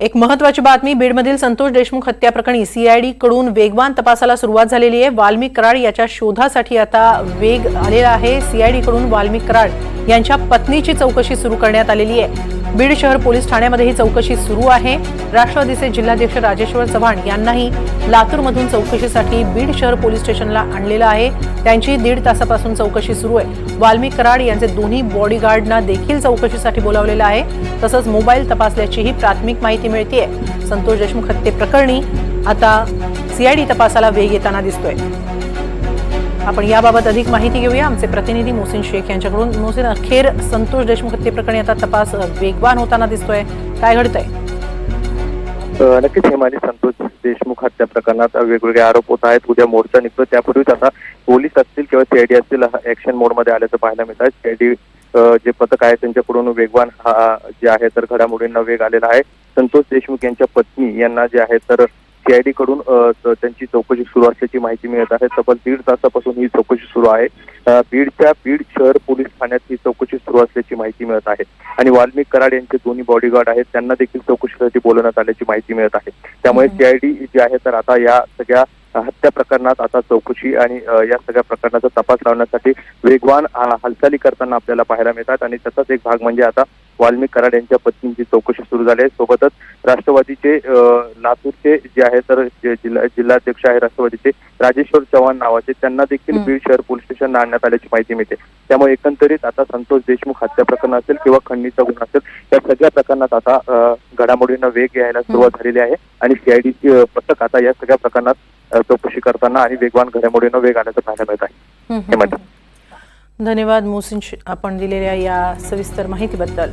एक महत्वाची बातमी बीडमधील संतोष देशमुख हत्या प्रकरणी सीआयडी कडून वेगवान तपासाला सुरुवात झालेली आहे. वाल्मिक कराड याच्या शोधासाठी आता वेग आलेला आहे. सीआयडी कडून वाल्मिक कराड यांच्या पत्नीची चौकशी सुरू करण्यात आलेली आहे. बीड शहर पोलीस ठाण्यामध्ये ही चौकशी सुरू आहे. राष्ट्रवादीचे जिल्हाध्यक्ष राजेश्वर चव्हाण यांनाही लातूरमधून चौकशीसाठी बीड शहर पोलीस स्टेशनला आणलेलं आहे. त्यांची दीड तासापासून चौकशी सुरू आहे. वाल्मिक कराड यांचे दोन्ही बॉडीगार्डना देखील चौकशीसाठी बोलावलेलं आहे. तसंच मोबाईल तपासल्याचीही प्राथमिक माहिती मिळतीये. संतोष देशमुख हत्येप्रकरणी आता सीआयडी तपासाला वेग येताना दिसतोय. आपण याबाबत अधिक माहिती घेऊया. आमचे प्रतिनिधी मोहसिन शेख यांच्याकडून. मोहसिन अखेर संतोष देशमुख हत्येप्रकरणी आता तपास वेगवान होताना दिसतोय. काय घडतंय? अ, नक्कीच हेमाली संतोष देशमुख हत्या प्रकरणात वेगवेगळे आरोप होत आहेत. उद्या मोर्चा निघतो त्यापूर्वीच आता पोलीस असतील किंवा सीआयडी असतील ऍक्शन मोडमध्ये आल्याचं पाहायला मिळत आहे सीआयडी जे पथक आहे त्यांच्याकडून वेगवान हा जे आहे तर घडामोडींना वेग आलेला आहे. संतोष देशमुख यांच्या पत्नी यांना जे आहे तर सीआयडी कडून त्यांची चौकशी सुरू असल्याची माहिती मिळत आहे. तब्बल दीड तासापासून ही चौकशी सुरू आहे. बीडच्या बीड शहर पोलीस ठाण्यात ही चौकशी सुरू असल्याची माहिती मिळत आहे. आणि वाल्मिक कराड यांचे दोन्ही बॉडीगार्ड आहेत. त्यांना देखील चौकशीसाठी बोलवण्यात आल्याची माहिती मिळत आहे. त्यामुळे सीआयडी जी आहे तर आता या सगळ्या हत्या प्रकरणात आता चौकशी आणि या सगळ्या प्रकरणाचा तपास लावण्यासाठी वेगवान हालचाली करताना आपल्याला पाहायला मिळतात. आणि त्याचाच एक भाग म्हणजे आता वाल्मिक कराड यांच्या पत्नींची चौकशी सुरू झाली आहे सोबतच राष्ट्रवादीचे लातूरचे जे आहे तर जिल्हा जिल्हाध्यक्ष आहे राष्ट्रवादीचे राजेश्वर चव्हाण नावाचे त्यांना देखील. बीड शहर पोलीस स्टेशन आणण्यात आल्याची माहिती मिळते त्यामुळे एकंदरीत आता संतोष देशमुख हत्या प्रकरण असेल किंवा खंडणीचा गुन्हा असेल या सगळ्या प्रकरणात आता घडामोडींना वेग यायला सुरुवात झालेली आहे आणि सीआयडीची पथक आता या सगळ्या प्रकरणात चौकशी करताना आणि वेगवान घडामोडींना वेग आल्याचं पाहायला मिळत आहे हे. हम्म. धन्यवाद मोहसिन आपण दिलेल्या या सविस्तर माहितीबद्दल.